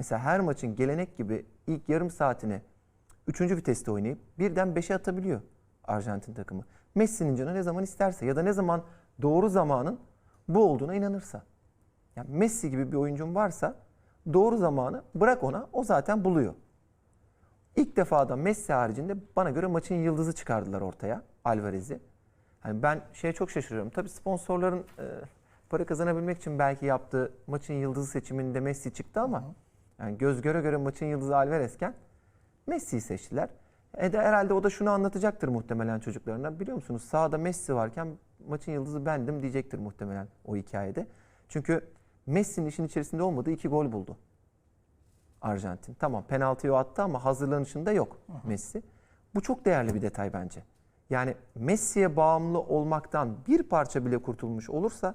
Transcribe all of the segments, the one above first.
mesela her maçın gelenek gibi ilk yarım saatini 3. viteste oynayıp birden 5'e atabiliyor Arjantin takımı. Messi'nin canı ne zaman isterse ya da ne zaman doğru zamanın bu olduğuna inanırsa. Yani Messi gibi bir oyuncun varsa doğru zamanı bırak ona o zaten buluyor. İlk defa da Messi haricinde bana göre maçın yıldızı çıkardılar ortaya Alvarez'i. Hani ben şeye çok şaşırıyorum. Tabii sponsorların e, para kazanabilmek için belki yaptığı maçın yıldızı seçiminde Messi çıktı ama yani göz göre göre maçın yıldızı Alvarez'ken Messi'yi seçtiler. E de herhalde o da şunu anlatacaktır muhtemelen çocuklarına. Biliyor musunuz sahada Messi varken maçın yıldızı bendim diyecektir muhtemelen o hikayede. Çünkü Messi'nin işin içerisinde olmadığı iki gol buldu. Arjantin. Tamam penaltıyı attı ama hazırlanışında yok Messi. Bu çok değerli bir detay bence. Yani Messi'ye bağımlı olmaktan bir parça bile kurtulmuş olursa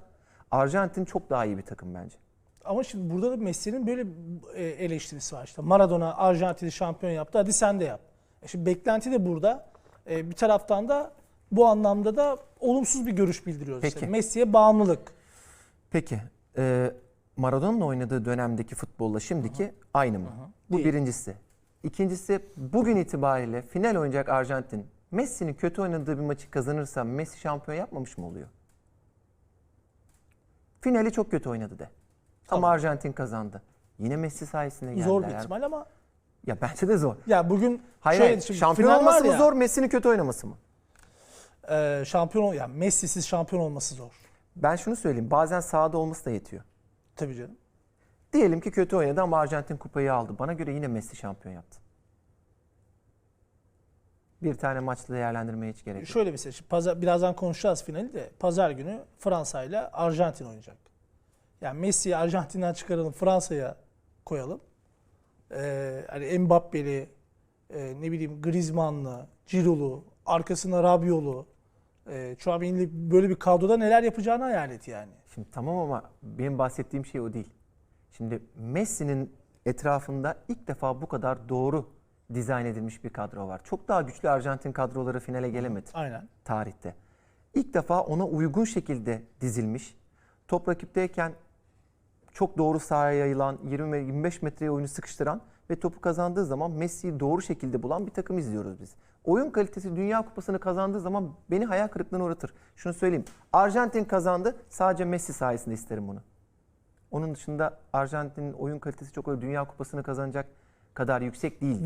Arjantin çok daha iyi bir takım bence. Ama şimdi burada da Messi'nin böyle e, eleştirisi var. İşte Maradona Arjantin'i şampiyon yaptı. Hadi sen de yap. E şimdi beklenti de burada. E, bir taraftan da bu anlamda da olumsuz bir görüş bildiriyoruz. Peki. İşte Messi'ye bağımlılık. Peki e, Maradona'nın oynadığı dönemdeki futbolla şimdiki aynı mı? Bu Değil. birincisi. İkincisi bugün itibariyle final oynayacak Arjantin Messi'nin kötü oynadığı bir maçı kazanırsa Messi şampiyon yapmamış mı oluyor? Finali çok kötü oynadı de. Tamam. Ama Arjantin kazandı. Yine Messi sayesinde geldiler. Zor bir ihtimal ama Ya bence de zor. ya bugün Hayır, şöyle hayır. şampiyon olması mı zor, Messi'nin kötü oynaması mı? e, şampiyon yani Messi'siz şampiyon olması zor. Ben şunu söyleyeyim. Bazen sahada olması da yetiyor. Tabii canım. Diyelim ki kötü oynadı ama Arjantin kupayı aldı. Bana göre yine Messi şampiyon yaptı. Bir tane maçla değerlendirmeye hiç gerek yok. Şöyle mesela şimdi pazar, birazdan konuşacağız finali de pazar günü Fransa ile Arjantin oynayacak. Yani Messi'yi Arjantin'den çıkaralım Fransa'ya koyalım. Ee, hani Mbappe'li, e, ne bileyim Griezmann'lı, Giroud'lu, arkasında Rabiot'lu. E, Chouameni'li böyle bir kadroda neler yapacağını hayal et yani. Şimdi tamam ama benim bahsettiğim şey o değil. Şimdi Messi'nin etrafında ilk defa bu kadar doğru dizayn edilmiş bir kadro var. Çok daha güçlü Arjantin kadroları finale gelemedi Aynen. tarihte. İlk defa ona uygun şekilde dizilmiş. Top rakipteyken çok doğru sahaya yayılan, 20 ve 25 metreye oyunu sıkıştıran ve topu kazandığı zaman Messi'yi doğru şekilde bulan bir takım izliyoruz biz. Oyun kalitesi Dünya Kupası'nı kazandığı zaman beni hayal kırıklığına uğratır. Şunu söyleyeyim. Arjantin kazandı. Sadece Messi sayesinde isterim bunu. Onun dışında Arjantin'in oyun kalitesi çok öyle Dünya Kupası'nı kazanacak kadar yüksek değil.